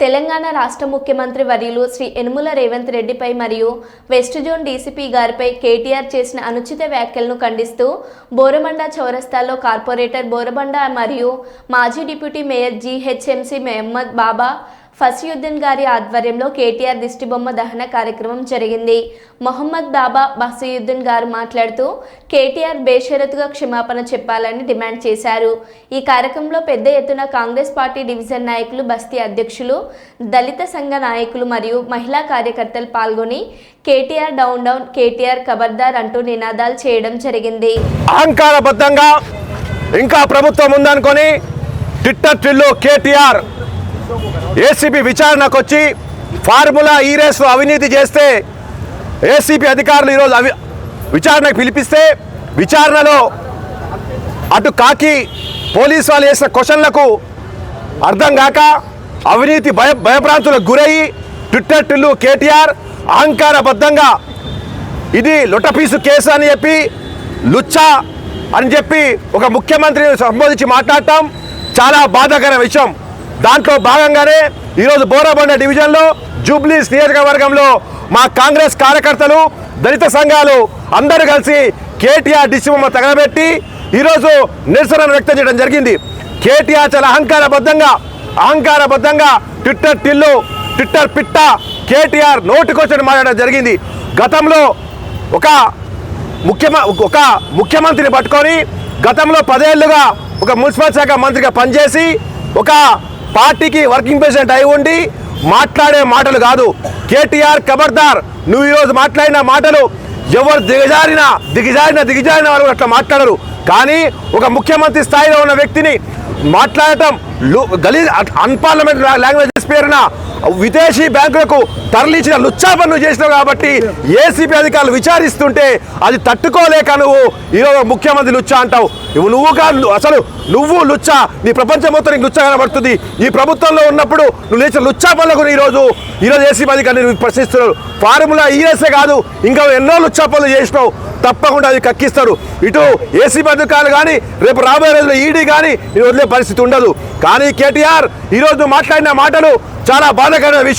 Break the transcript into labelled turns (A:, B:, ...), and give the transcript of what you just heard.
A: తెలంగాణ రాష్ట్ర ముఖ్యమంత్రి వర్యులు శ్రీ యనుమల రేవంత్ రెడ్డిపై మరియు వెస్ట్ జోన్ డీసీపీ గారిపై కేటీఆర్ చేసిన అనుచిత వ్యాఖ్యలను ఖండిస్తూ బోరబండ చౌరస్తాలో కార్పొరేటర్ బోరబండ మరియు మాజీ deputy mayor GHMC Mohammed Baba Fasiuddin గారి ఆధ్వర్యంలో కేటీఆర్ దిష్టిబొమ్మ దహన కార్యక్రమం జరిగింది. మొహమ్మద్ బాబా బసియుద్దీన్ గారు మాట్లాడుతూ కేటీఆర్ బేషరతుగా క్షమాపణ చెప్పాలని డిమాండ్ చేశారు. ఈ కార్యక్రమంలో పెద్ద ఎత్తున కాంగ్రెస్ పార్టీ డివిజన్ నాయకులు బస్తీ అధ్యక్షులు దళిత సంఘ నాయకులు మరియు మహిళా కార్యకర్తలు పాల్గొని కేటీఆర్ డౌన్ డౌన్ కేటీఆర్ ఖబర్దార్ అంటూ నినాదాలు చేయడం జరిగింది.
B: అహంకారబద్ధంగా ఇంకా ప్రభుత్వం ఉందనుకొని ట్విట్టర్ ట్రిల్లు కేటీఆర్ ఏసీబీ విచారణకు వచ్చి ఫార్ములా ఈ రేస్లో అవినీతి చేస్తే ఏసీబీ అధికారులు ఈరోజు అవి విచారణకు పిలిపిస్తే విచారణలో అటు కాకి పోలీసు వాళ్ళు వేసిన క్వశ్చన్లకు అర్థం కాక అవినీతి భయ భయభ్రాంతులకు గురయ్యి ట్విట్టర్ టిల్లు కేటీఆర్ అహంకారబద్ధంగా ఇది లొట్టపీసు కేసు అని చెప్పి లుచ్చా అని చెప్పి ఒక ముఖ్యమంత్రిని సంబోధించి మాట్లాడటం చాలా బాధాకర విషయం. దాంట్లో భాగంగానే ఈరోజు బోరాబండ డివిజన్లో జూబ్లీస్ నియోజకవర్గంలో మా కాంగ్రెస్ కార్యకర్తలు దళిత సంఘాలు అందరూ కలిసి కేటీఆర్ డిసిబొమ్మ తగలబెట్టి ఈరోజు నిరసనను వ్యక్తం చేయడం జరిగింది. కేటీఆర్ చాలా అహంకారబద్ధంగా అహంకారబద్ధంగా ట్విట్టర్ టిల్లు ట్విట్టర్ పిట్ట కేటీఆర్ నోటికొచ్చిన మాట్లాడడం జరిగింది. గతంలో ఒక ముఖ్యమ ఒక ముఖ్యమంత్రిని పట్టుకొని గతంలో పదేళ్ళుగా ఒక మున్సిపల్ శాఖ మంత్రిగా పనిచేసి ఒక పార్టీకి వర్కింగ్ ప్రెసిడెంట్ అయి ఉండి మాట్లాడే మాటలు కాదు. కేటీఆర్ ఖబర్దార్ నువ్వు ఈరోజు మాట్లాడిన మాటలు ఎవరు దిగజారిన దిగజారిన దిగజారిన వాళ్ళు అట్లా మాట్లాడరు. కానీ ఒక ముఖ్యమంత్రి స్థాయిలో ఉన్న వ్యక్తిని మాట్లాడటం గలీ అన్పార్లమెంట్ లాంగ్వేజెస్ పేరున విదేశీ బ్యాంకులకు తరలించిన లుచ్చా పనులు చేసినావు కాబట్టి ఏసీపీ అధికారులు విచారిస్తుంటే అది తట్టుకోలేక నువ్వు ఈరోజు ముఖ్యమంత్రి లుచ్చా అంటావు. నువ్వు నువ్వు కాదు అసలు నువ్వు లుచ్చా. నీ ప్రపంచం మొత్తం నీకు లుచ్చా కనబడుతుంది. ఈ ప్రభుత్వంలో ఉన్నప్పుడు నువ్వు లేచిన లుచ్చా పనులకు ఈరోజు ఈరోజు ఏసీపీ అధికారులు ప్రశ్నిస్తున్నారు. ఫార్ములా ఈఎస్ఏ కాదు. ఇంకా ఎన్నో లుచ్చా పనులు చేసినావు. తప్పకుండా అది కక్కిస్తారు. ఇటు ఏసీ అధికారులు కానీ రేపు రాబోయే రోజుల్లో ఈడీ కానీ వదిలే పరిస్థితి ఉండదు. కానీ కేటీఆర్ ఈరోజు మాట్లాడిన మాటలు చాలా బాధకరమైన విషయం.